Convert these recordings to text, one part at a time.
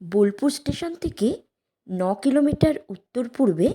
Bolpur station থেকে ন kilometre উত্তর পূর্বে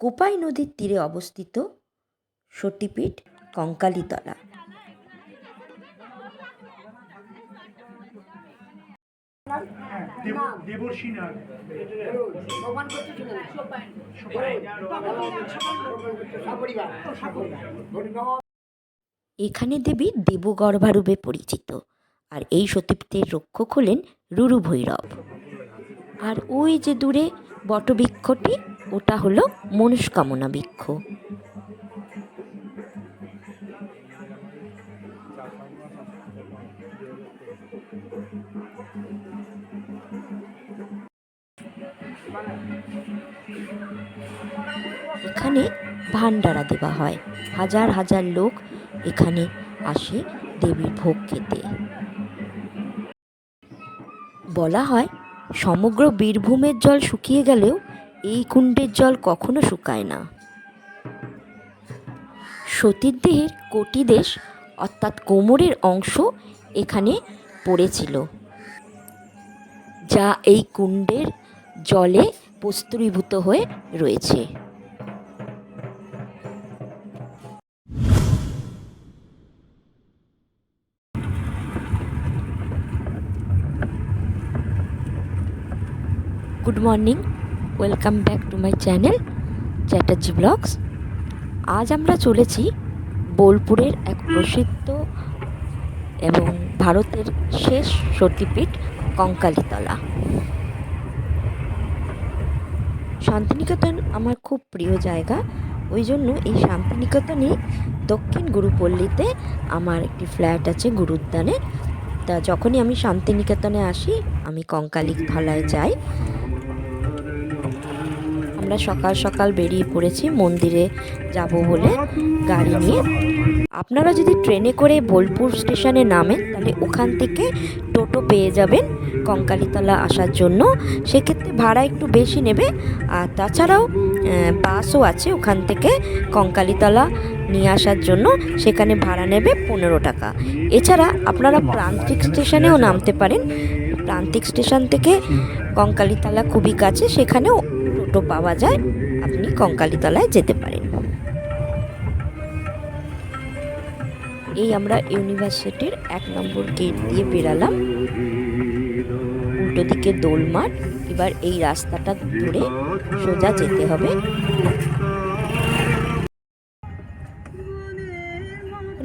কোপাই নদীর তীরে অবস্থিত সতীপীঠ কঙ্কালীতলা। এখানে দেবী দেবগর্ভারূপে পরিচিত আর এই সতীপীঠের রক্ষক হলেন রুরু ভৈরব আর ওই যে দূরে বটবৃক্ষটি, ওটা হলো মনস্কামনা বৃক্ষ। এখানে ভান্ডারা দেওয়া হয়। হাজার হাজার লোক এখানে আসে দেবীর ভোগ খেতে। বলা হয় সমগ্র বীরভূমের জল শুকিয়ে গেলেও এই কুণ্ডের জল কখনো শুকায় না। সতীর দেহের কোটি দেশ, অর্থাৎ কোমরের অংশ, এখানে পড়েছিল, যা এই কুণ্ডের জলে প্রস্তুরীভূত হয়ে রয়েছে। Morning, welcome back to my channel Chatterjee blogs. আজ আমরা চলেছি বোলপুরের এক প্রসিদ্ধ এবং ভারতের শেষ সতীপীঠ কঙ্কালীতলা। শান্তিনিকেতন আমার খুব প্রিয় জায়গা। ওই জন্য এই শান্তিনিকেতনে দক্ষিণ গুরুপল্লীতে আমার একটি ফ্ল্যাট আছে গুরুদ্যানে তা যখনই আমি শান্তিনিকেতনে আসি, আমি কঙ্কালী তলায় যাই। আমরা সকাল সকাল বেরিয়ে পড়েছি, মন্দিরে যাব বলে গাড়ি নিয়ে। আপনারা যদি ট্রেনে করে বোলপুর স্টেশনে নামেন, তাহলে ওখান থেকে টোটো পেয়ে যাবেন কঙ্কালীতলা আসার জন্য। সেক্ষেত্রে ভাড়া একটু বেশি নেবে। আর তাছাড়াও বাসও আছে ওখান থেকে কঙ্কালীতলা নিয়ে আসার জন্য। সেখানে ভাড়া নেবে পনেরো টাকা। এছাড়া আপনারা প্রান্তিক স্টেশনেও নামতে পারেন। প্রান্তিক স্টেশন থেকে কঙ্কালীতলা খুবই কাছে, সেখানেও টোটো পাওয়া যায়, আপনি কঙ্কালীতলায় যেতে পারেন। এই আমরা ইউনিভার্সিটির এক নম্বর গেট দিয়ে বেরালাম। উল্টো দিকে দোলমাঠ, এবার এই রাস্তাটা ধরে সোজা যেতে হবে।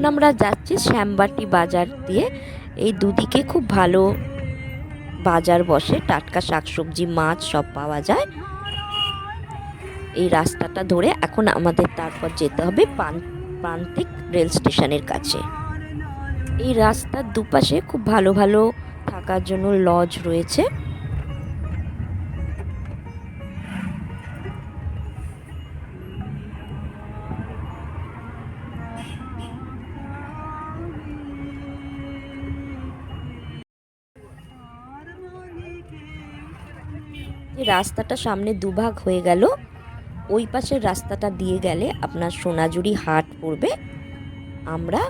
আমরা যাচ্ছি শ্যামবাটি বাজার দিয়ে। এই দুদিকে খুব ভালো বাজার বসে, টাটকা শাকসবজি, মাছ সব পাওয়া যায়। এই রাস্তাটা ধরে এখন আমাদের তারপর যেতে হবে পান- প্রান্তিক রেল স্টেশনের কাছে। এই রাস্তার দুপাশে খুব ভালো ভালো থাকার জন্য লজ রয়েছে। রাস্তাটা সামনে দুভাগ হয়ে গেল ওই পাশের রাস্তাটা দিয়ে গেলে আপনার সোনাঝুরি হাট পড়বে। আমরা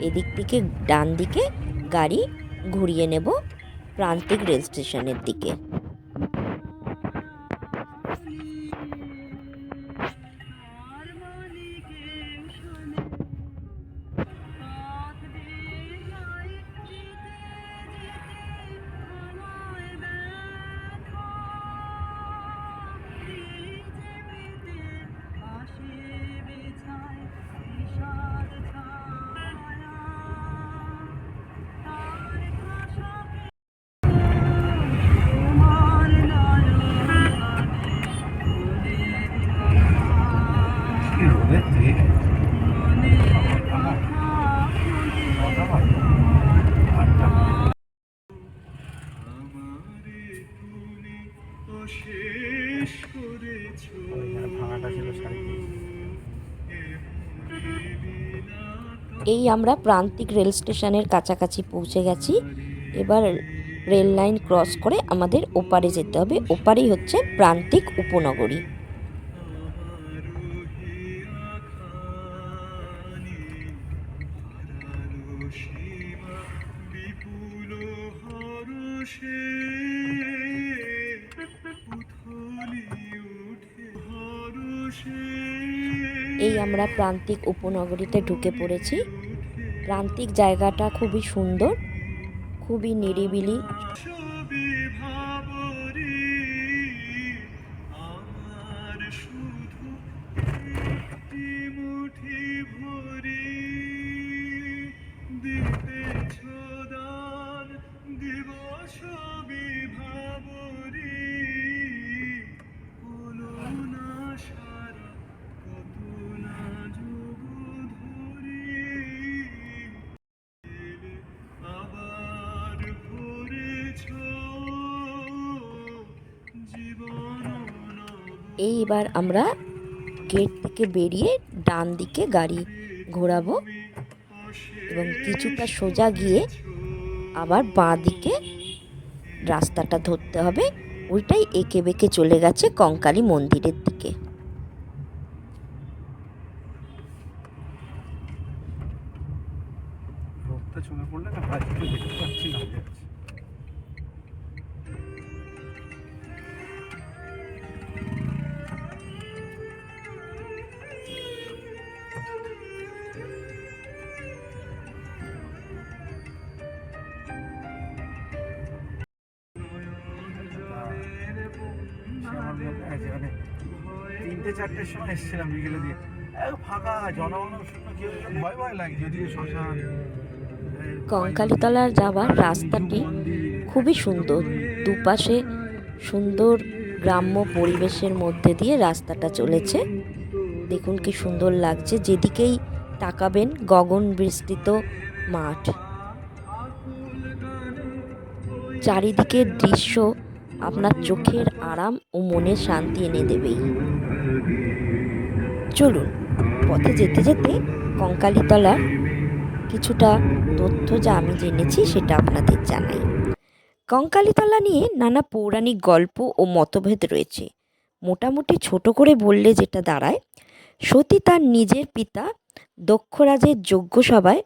এদিক থেকে ডান দিকে গাড়ি ঘুরিয়ে নেব প্রান্তিক রেল স্টেশনের দিকে। এই আমরা প্রান্তিক রেল স্টেশনের কাছাকাছি পৌঁছে গেছি। এবার রেল লাইন ক্রস করে আমাদের ওপারে যেতে হবে। ওপারেই হচ্ছে প্রান্তিক উপনগরী। এই আমরা প্রান্তিক উপনগরীতে ঢুকে পড়েছি। প্রান্তিক জায়গাটা খুবই সুন্দর খুবই নিরিবিলি এইবার আমরা গেট থেকে বেরিয়ে ডান দিকে গাড়ি ঘোরাবো এবং কিছুটা সোজা গিয়ে আবার বাঁ দিকে রাস্তাটা ধরতে হবে। ওইটাই এঁকে বেঁকে চলে গেছে কঙ্কালী মন্দিরের তিনটে চারটের সময় এসেছিলাম বিকেলে দিয়ে। এক ফাঁকা জনগণ শূন্য কেউ নেই, ভয় ভয় লাগছে ওদিকে শ্মশান কঙ্কালীতলার যাওয়ার রাস্তাটি খুবই সুন্দর। দুপাশে সুন্দর গ্রাম্য পরিবেশের মধ্যে দিয়ে রাস্তাটা চলেছে। দেখুন কি সুন্দর লাগছে। যেদিকেই তাকাবেন গগন বিস্তৃত মাঠ। চারিদিকের দৃশ্য আপনার চোখের আরাম ও মনের শান্তি এনে দেবেই চলুন, পথে যেতে যেতে কঙ্কালীতলার কিছুটা তথ্য যা আমি জেনেছি সেটা আপনাদের জানাই। কঙ্কালীতলা নিয়ে নানা পৌরাণিক গল্প ও মতভেদ রয়েছে। মোটামুটি ছোট করে বললে যেটা দাঁড়ায়, সতী তার নিজের পিতা দক্ষরাজের যজ্ঞসভায়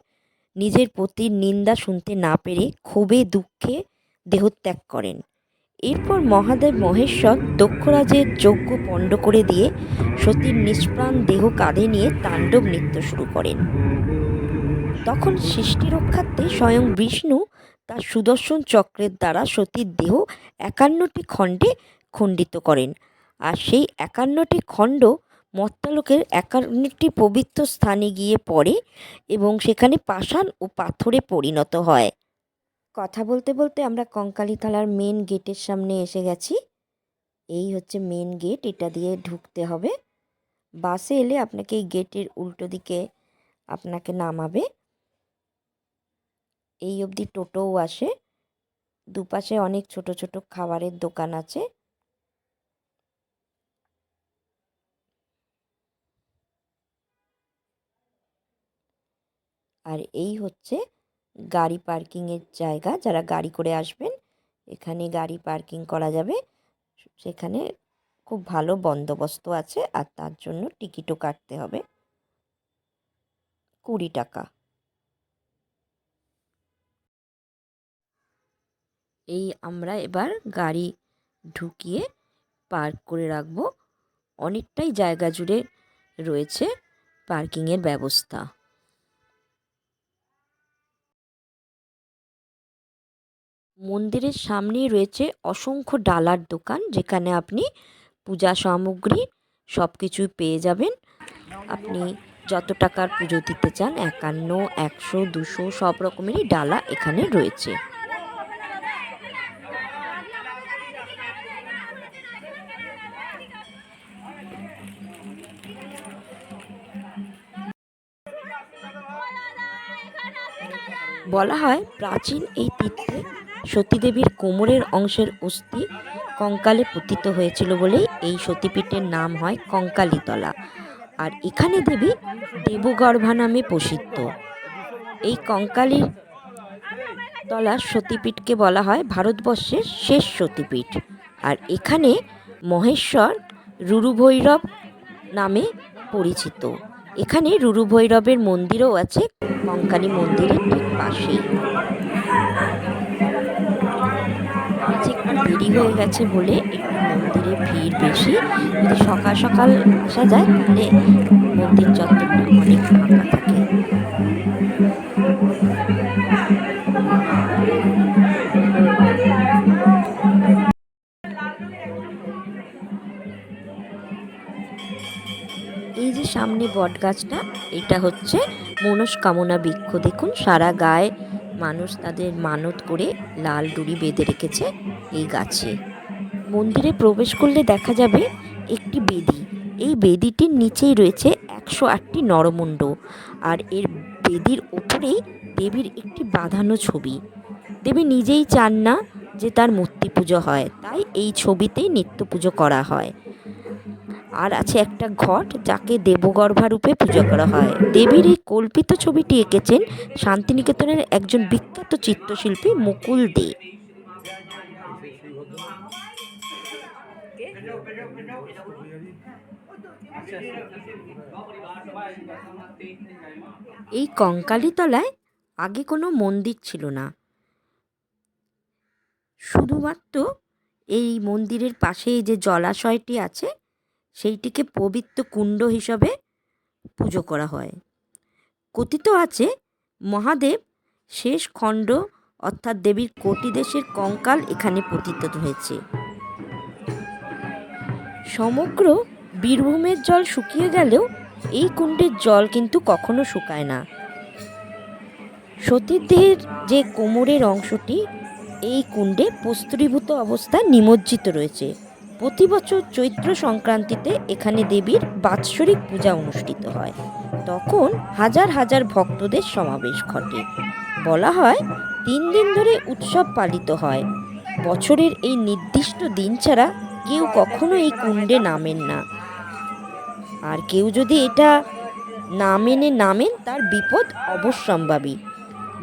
নিজের পতির নিন্দা শুনতে না পেরে ক্ষোভে দুঃখে দেহত্যাগ করেন। এরপর মহাদেব মহেশ্বর দক্ষরাজের যজ্ঞ পণ্ড করে দিয়ে সতীর নিষ্প্রাণ দেহ কাঁধে নিয়ে তাণ্ডব নৃত্য শুরু করেন। তখন সৃষ্টি রক্ষার্থে স্বয়ং বিষ্ণু তার সুদর্শন চক্রের দ্বারা সতীর দেহ একান্নটি খণ্ডে খণ্ডিত করেন আর সেই একান্নটি খণ্ড মর্তালোকের একান্নটি পবিত্র স্থানে গিয়ে পড়ে এবং সেখানে পাষাণ ও পাথরে পরিণত হয়। কথা বলতে বলতে আমরা কঙ্কালীতলার মেন গেটের সামনে এসে গেছি। এই হচ্ছে মেন গেট এটা দিয়ে ঢুকতে হবে। বাসে এলে আপনাকে এই গেটের উল্টো দিকে আপনাকে নামাবে। এই অবধি টোটোও আসে। দুপাশে অনেক ছোট ছোট খাবারের দোকান আছে। আর এই হচ্ছে গাড়ি পার্কিংয়ের জায়গা, যারা গাড়ি করে আসবেন, এখানে গাড়ি পার্কিং করা যাবে। সেখানে খুব ভালো বন্দোবস্ত আছে আর তার জন্য টিকিটও কাটতে হবে। কুড়ি টাকা। এই আমরা এবার গাড়ি ঢুকিয়ে পার্ক করে রাখব। অনেকটাই জায়গা জুড়ে রয়েছে পার্কিংয়ের ব্যবস্থা। মন্দিরের সামনেই রয়েছে অসংখ্য ডালার দোকান, যেখানে আপনি পূজা সামগ্রী সব কিছুই পেয়ে যাবেন। আপনি যত টাকার পুজো দিতে চান, একান্ন, একশো, দুশো, সব রকমেরই ডালা এখানে রয়েছে। বলা হয় প্রাচীন এই তীর্থে সতীদেবীর কোমরের অংশের অস্থি কঙ্কালে পতিত হয়েছিল বলেই এই সতীপীঠের নাম হয় কঙ্কালীতলা। আর এখানে দেবী দেবগর্ভা নামে প্রসিদ্ধ। এই কঙ্কালীর তলা সতীপীঠকে বলা হয় ভারতবর্ষের শেষ সতীপীঠ। আর এখানে মহেশ্বর রুরুভৈরব নামে পরিচিত। এখানে রুরুভৈরবের মন্দিরও আছে, কঙ্কালী মন্দিরের ঠিক পাশেই। দেরি হয়ে গেছে বলে একটু মন্দিরে ভিড় বেশি। যদি সকাল সকাল আসা যায়, তাহলে মন্দির চত্বরটা অনেক ফাঁকা থাকে। এই যে সামনে বট গাছটা এটা হচ্ছে মনস্কামনা বৃক্ষ। দেখুন, সারা গায়ে মানুষ তাদের মানত করে লাল ডুরি বেঁধে রেখেছে। এই গাছে। মন্দিরে প্রবেশ করলে দেখা যাবে একটি বেদি। এই বেদিটির নিচেই রয়েছে একশো আটটি নরমুণ্ড আর এর বেদির ওপরেই দেবীর একটি বাঁধানো ছবি। দেবী নিজেই চান না যে তার মূর্তি পুজো হয়, তাই এই ছবিতেই নিত্য পুজো করা হয়। আর আছে একটা ঘট যাকে দেবগর্ভারূপে পুজো করা হয়। দেবীর এই কল্পিত ছবিটি এঁকেছেন শান্তিনিকেতনের একজন বিখ্যাত চিত্রশিল্পী মুকুল দে। এই কঙ্কালীতলায় আগে কোনো মন্দির ছিল না। শুধুমাত্র এই মন্দিরের পাশে যে জলাশয়টি আছে, সেইটিকে পবিত্র কুণ্ড হিসাবে পুজো করা হয়। কথিত আছে, মহাদেব শেষ খণ্ড অর্থাৎ দেবীর কোটি দেশের কঙ্কাল এখানে পতিত হয়েছে। সমগ্র বীরভূমের জল শুকিয়ে গেলেও এই কুণ্ডের জল কিন্তু কখনো শুকায় না। সতীর দেহের যে কোমরের অংশটি, এই কুণ্ডে প্রস্তরীভূত অবস্থায় নিমজ্জিত রয়েছে। প্রতি বছর চৈত্র সংক্রান্তিতে এখানে দেবীর বাৎসরিক পূজা অনুষ্ঠিত হয়। তখন হাজার হাজার ভক্তদের সমাবেশ ঘটে। বলা হয়, তিন দিন ধরে উৎসব পালিত হয়। বছরের এই নির্দিষ্ট দিন ছাড়া কেউ কখনো এই কুণ্ডে নামেন না। আর কেউ যদি এটা না মেনে নামেন, তার বিপদ অবশ্যম্ভাবী।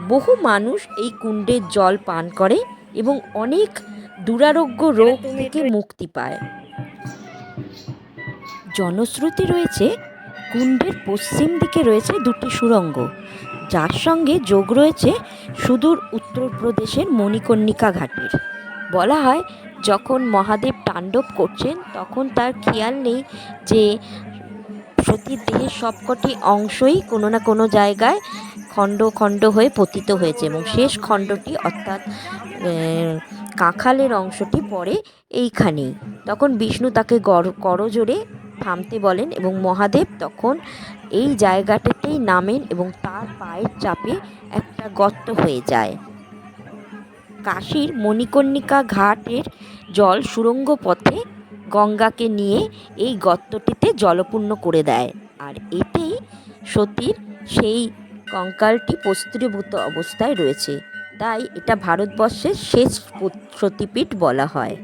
বহু মানুষ এই কুণ্ডের জল পান করে এবং অনেক দুরারোগ্য রোগ থেকে মুক্তি পায়। জনশ্রুতি রয়েছে, কুণ্ডের পশ্চিম দিকে রয়েছে দুটি সুড়ঙ্গ যার সঙ্গে যোগ রয়েছে সুদূর উত্তরপ্রদেশের মণিকর্ণিকা ঘাটের। বলা হয়, যখন মহাদেব তাণ্ডব করছেন, তখন তার খেয়াল নেই যে সতীর দেহের সবকটি অংশই কোনো না কোনো জায়গায় খণ্ড খণ্ড হয়ে পতিত হয়েছে এবং শেষ খণ্ডটি অর্থাৎ কাঁখালের অংশটি পড়ে এইখানেই। তখন বিষ্ণু তাকে করজোরে থামতে বলেন এবং মহাদেব তখন এই জায়গাটাতেই নামেন এবং তার পায়ের চাপে একটা গর্ত হয়ে যায়। কাশীর মণিকর্ণিকা ঘাটের জল সুড়ঙ্গ পথে গঙ্গাকে নিয়ে এই গর্তটিতে জলপূর্ণ করে দেয়। আর এতেই সতীর সেই কঙ্কালটি প্রস্তুরীভূত অবস্থায় রয়েছে। তাই এটা ভারতবর্ষের শেষ সতীপীঠ বলা হয়।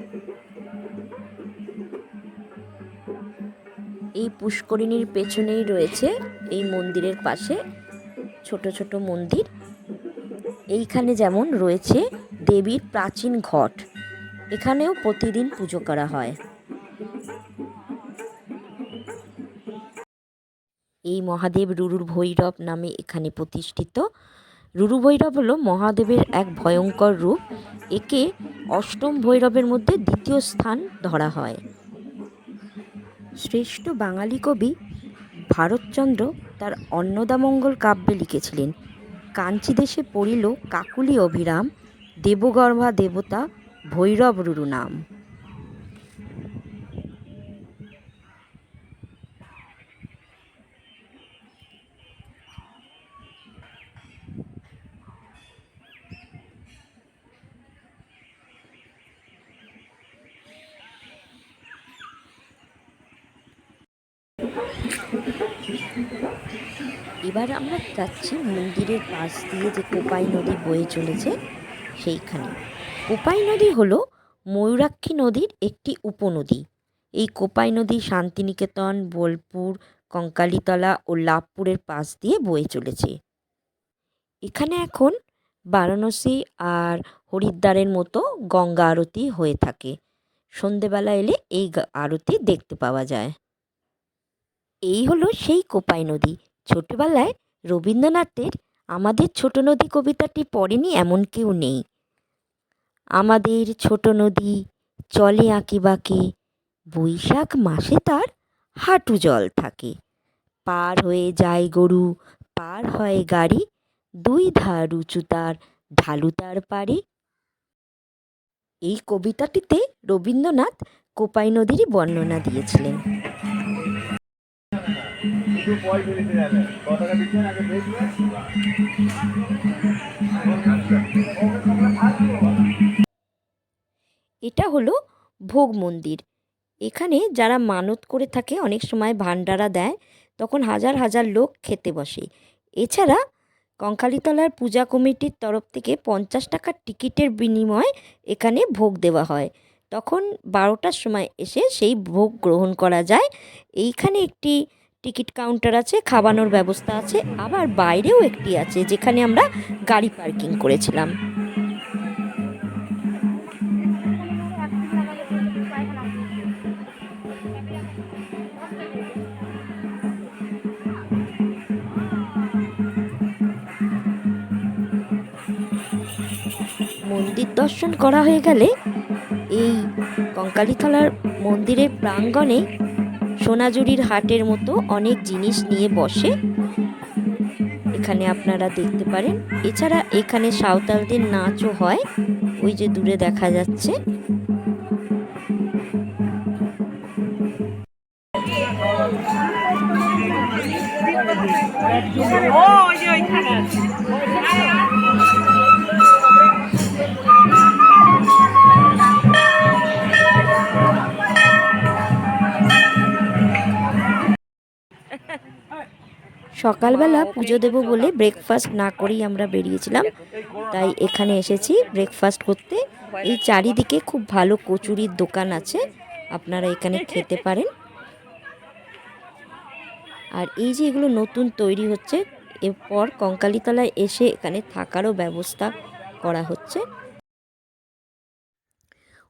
এই পুষ্করিণীর পেছনেই রয়েছে এই মন্দিরের পাশে ছোট ছোট মন্দির। এইখানে যেমন রয়েছে দেবীর প্রাচীন ঘট, এখানেও প্রতিদিন পুজো করা হয়। এই মহাদেব রুরুর ভৈরব নামে এখানে প্রতিষ্ঠিত। রুরু ভৈরব হলো মহাদেবের এক ভয়ঙ্কর রূপ। একে অষ্টম ভৈরবের মধ্যে দ্বিতীয় স্থান ধরা হয়। শ্রেষ্ঠ বাঙালি কবি ভারতচন্দ্র তার অন্নদামঙ্গল কাব্যে লিখেছিলেন, কাঞ্চি দেশে পড়িল কাকুলি অভিরাম, দেবগর্ভা দেবতা ভৈরব রুরু নাম এবার আমরা যাচ্ছি মন্দিরের পাশ দিয়ে যে কোপাই নদী বয়ে চলেছে, সেইখানে। কোপাই নদী হলো ময়ূরাক্ষী নদীর একটি উপনদী। এই কোপাই নদী শান্তিনিকেতন, বোলপুর, কঙ্কালীতলা ও লাভপুরের পাশ দিয়ে বয়ে চলেছে। এখানে এখন বারাণসী আর হরিদ্বারের মতো গঙ্গা আরতি হয়ে থাকে। সন্ধেবেলা এলে এই আরতি দেখতে পাওয়া যায়। এই হলো সেই কোপাই নদী। ছোটবেলায় রবীন্দ্রনাথের আমাদের ছোট নদী কবিতাটি পড়েনি এমন কেউ নেই। আমাদের ছোট নদী চলে আঁকি বাঁকে, বৈশাখ মাসে তার হাঁটু জল থাকে। পার হয়ে যায় গরু, পার হয় গাড়ি, দুই ধার উঁচু তার ঢালু তার পারে এই কবিতাটিতে রবীন্দ্রনাথ কোপাই নদীরই বর্ণনা দিয়েছিলেন। এটা হলো ভোগ মন্দির। এখানে যারা মানত করে থাকে, অনেক সময় ভান্ডারা দেয়, তখন হাজার হাজার লোক খেতে বসে। এছাড়া কঙ্কালীতলার পূজা কমিটির তরফ থেকে পঞ্চাশ টাকার টিকিটের বিনিময়ে এখানে ভোগ দেওয়া হয়। তখন বারোটার সময় এসে সেই ভোগ গ্রহণ করা যায়। এইখানে একটি টিকিট কাউন্টার আছে খাওয়ানোর ব্যবস্থা আছে, আবার বাইরেও একটি আছে যেখানে আমরা গাড়ি পার্কিং করেছিলাম। মন্দির দর্শন করা হয়ে গেলে এই কঙ্কালীতলার মন্দিরের প্রাঙ্গণে সোনাঝুরির হাটের মতো অনেক জিনিস নিয়ে বসে। এখানে আপনারা দেখতে পারেন। এছাড়া এখানে সাঁওতালদের নাচও হয়। ওই যে দূরে দেখা যাচ্ছে। সকালবেলা পুজো দেবো বলে ব্রেকফাস্ট না করেই আমরা বেরিয়েছিলাম। তাই এখানে এসেছি ব্রেকফাস্ট করতে। এই চারিদিকে খুব ভালো কচুরির দোকান আছে। আপনারা এখানে খেতে পারেন। আর এই যে এগুলো নতুন তৈরি হচ্ছে এরপর কঙ্কালীতলায় এসে এখানে থাকারও ব্যবস্থা করা হচ্ছে।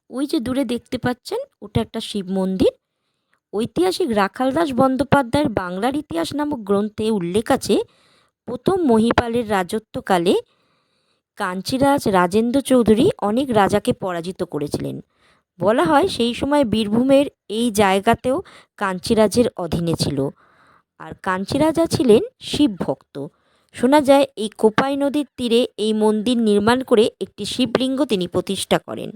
ওই যে দূরে দেখতে পাচ্ছেন ওটা একটা শিব মন্দির। ঐতিহাসিক রাখালদাস বন্দ্যোপাধ্যায়ের বাংলার ইতিহাস নামক গ্রন্থে উল্লেখ আছে, প্রথম মহিপালের রাজত্বকালে কাঞ্চিরাজ রাজেন্দ্র চৌধুরী অনেক রাজাকে পরাজিত করেছিলেন। বলা হয় সেই সময় বীরভূমের এই জায়গাতেও কাঞ্চিরাজের অধীনে ছিল। আর কাঞ্চিরাজা ছিলেন শিব ভক্ত। শোনা যায়, এই কোপাই নদীর তীরে এই মন্দির নির্মাণ করে একটি শিবলিঙ্গ তিনি প্রতিষ্ঠা করেন।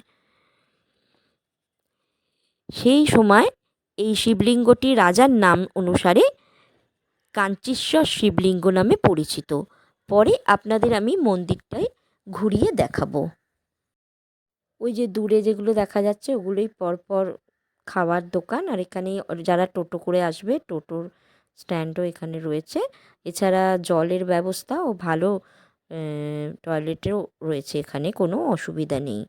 সেই সময় এই শিবলিঙ্গটি রাজার নাম অনুসারে কাঞ্চীশ্বর শিবলিঙ্গ নামে পরিচিত। পরে আপনাদের আমি মন্দিরটায় ঘুরিয়ে দেখাবো। ওই যে দূরে যেগুলো দেখা যাচ্ছে, ওগুলোই পরপর খাবার দোকান। আর এখানে যারা টোটো করে আসবে, টোটোর স্ট্যান্ডও এখানে রয়েছে। এছাড়া জলের ব্যবস্থা ও ভালো টয়লেটও রয়েছে এখানে, কোনো অসুবিধা নেই।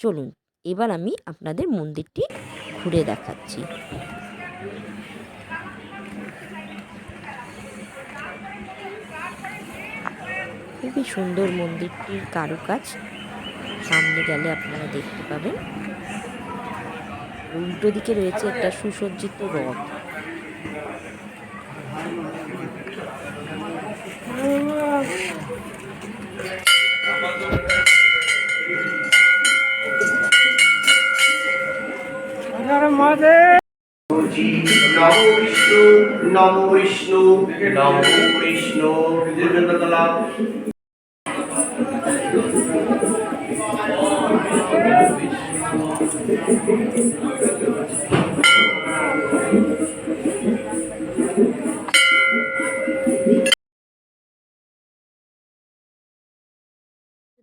চলুন, এবার আমি আপনাদের মন্দিরটি ঘুরে দেখাচ্ছি। খুবই সুন্দর মন্দিরটির কারুকাজ। সামনে গেলে আপনারা দেখতে পাবেন। উল্টো দিকে রয়েছে একটা সুসজ্জিত রথ।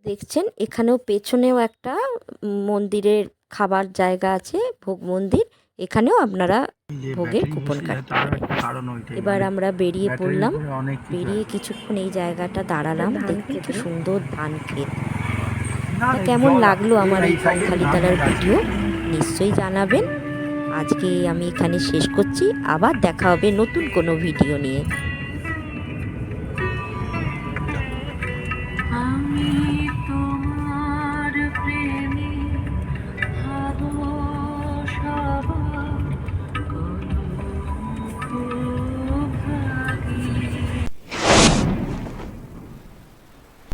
দেখছেন এখানেও পেছনেও একটা মন্দিরের খাবার জায়গা আছে ভোগ মন্দির এখানেও আপনারা ভোগের কুপন কাটতে পারেন। এবার আমরা বেরিয়ে পড়লাম। বেরিয়ে কিছুক্ষণ এই জায়গাটা দাঁড়ালাম দেখুন কি সুন্দর ধান ক্ষেত। কেমন লাগল আমার এই কঙ্কালীতলার ভিডিও? নিশ্চয়ই জানাবেন। আজকে আমি এখানে শেষ করছি। আবার দেখা হবে নতুন কোনো ভিডিও নিয়ে।